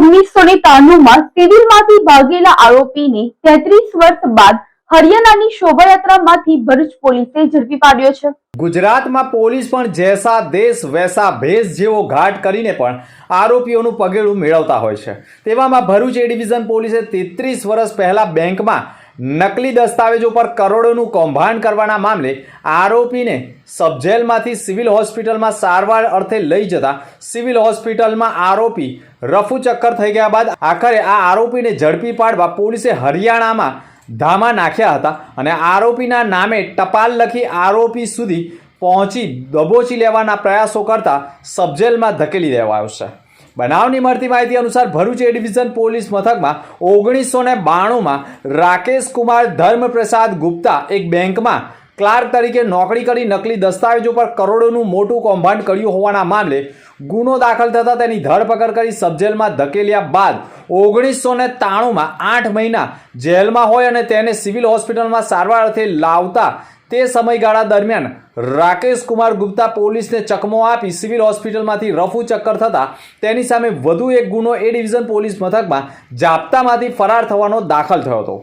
ઓગણીસો ને ત્રાણુંમાં સિવિલમાંથી ભાગેલા આરોપીને તેત્રીસ વર્ષ બાદ હરિયાણાની શોભાયાત્રામાંથી ભરૂચ પોલીસે ઝડપી પાડ્યો છે. ગુજરાતમાં પોલીસ પણ જેસા, દેશ વૈસા, ભેસ જેવો ઘાટ કરીને પણ આરોપીઓનું પગેડું મેળવતા હોય છે. તેવામાં ભરૂચ એ ડિવિઝન પોલીસે તેત્રીસ વર્ષ પહેલા બેંકમાં નકલી દસ્તાવેજો પર કરોડોનું કૌભાંડ કરવાના મામલે આરોપીને સબજેલમાંથી સિવિલ હોસ્પિટલમાં સારવાર અર્થે લઈ જતા સિવિલ હોસ્પિટલમાં આરોપી રફુ ચક્કર થઈ ગયા બાદ આખરે આ આરોપીને ઝડપી પાડવા પોલીસે હરિયાણામાં ધામા નાખ્યા હતા અને આરોપીના નામે ટપાલ લખી આરોપી સુધી પહોંચી દબોચી લેવાના પ્રયાસો કરતા સબજેલમાં ધકેલી દેવાયો છે. બનાવની મળતી માહિતી અનુસાર ભરૂચ એ ડિવિઝન પોલીસ મથકમાં ઓગણીસો ને બાણુંમાં રાકેશ કુમાર ધર્મપ્રસાદ ગુપ્તા એક બેંકમાં ક્લાર્ક તરીકે નોકરી કરી નકલી દસ્તાવેજો પર કરોડોનું મોટું કૌભાંડ કર્યું હોવાના મામલે ગુનો દાખલ થતાં તેની ધરપકડ કરી સબજેલમાં ધકેલ્યા બાદ ઓગણીસો ને ત્રાણુંમાં આઠ મહિના જેલમાં હોય અને તેને સિવિલ હોસ્પિટલમાં સારવાર અર્થે લાવતા તે સમયગાળા દરમિયાન રાકેશ કુમાર ગુપ્તા પોલીસને ચકમો આપી સિવિલ હોસ્પિટલમાંથી રફુ ચક્કર થતા તેની સામે વધુ એક ગુનો એ ડિવિઝન પોલીસ મથકમાં જાપ્તામાંથી ફરાર થવાનો દાખલ થયો હતો.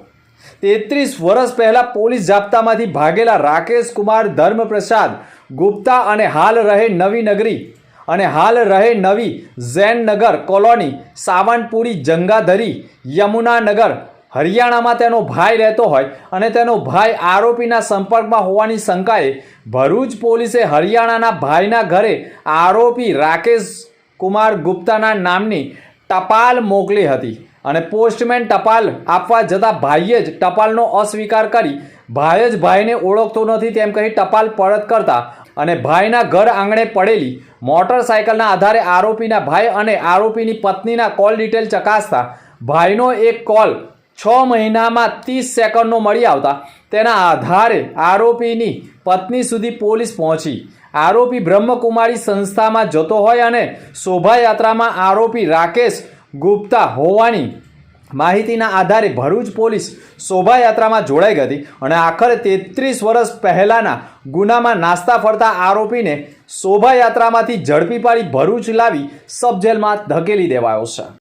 તેત્રીસ વર્ષ પહેલાં પોલીસ જાપ્તામાંથી ભાગેલા રાકેશ કુમાર, ધર્મપ્રસાદ ગુપ્તા અને હાલ રહે નવી નગરી અને હાલ રહે નવી ઝેનનગર કોલોની સાવનપુરી જંગાધરી, યમુનાનગર હરિયાણામાં તેનો ભાઈ રહેતો હોય અને તેનો ભાઈ આરોપીના સંપર્કમાં હોવાની શંકાએ ભરૂચ પોલીસે હરિયાણાના ભાઈના ઘરે આરોપી રાકેશ કુમાર ગુપ્તાના નામની ટપાલ મોકલી હતી અને પોસ્ટમેન ટપાલ આપવા જતાં ભાઈએ જ ટપાલનો અસ્વીકાર કરી ભાઈ જ ભાઈને ઓળખતો નથી તેમ કહી ટપાલ પરત કરતા અને ભાઈના ઘર આંગણે પડેલી મોટરસાયકલના આધારે આરોપીના ભાઈ અને આરોપીની પત્નીના કોલ ડિટેલ ચકાસતા ભાઈનો એક કોલ છ મહિનામાં ત્રીસ સેકન્ડનો મળી આવતા. તેના આધારે આરોપીની પત્ની સુધી પોલીસ પહોંચી. આરોપી બ્રહ્મકુમારી સંસ્થામાં જતો હોય અને શોભાયાત્રામાં આરોપી રાકેશ ગુપ્તા હોવાની માહિતીના આધારે ભરૂચ પોલીસ શોભાયાત્રામાં જોડાઈ ગઈ હતી અને આખરે તેત્રીસ વર્ષ પહેલાંના ગુનામાં નાસ્તા ફરતા આરોપીને શોભાયાત્રામાંથી ઝડપી પાડી ભરૂચ લાવી સબ જેલમાં ધકેલી દેવાયો છે.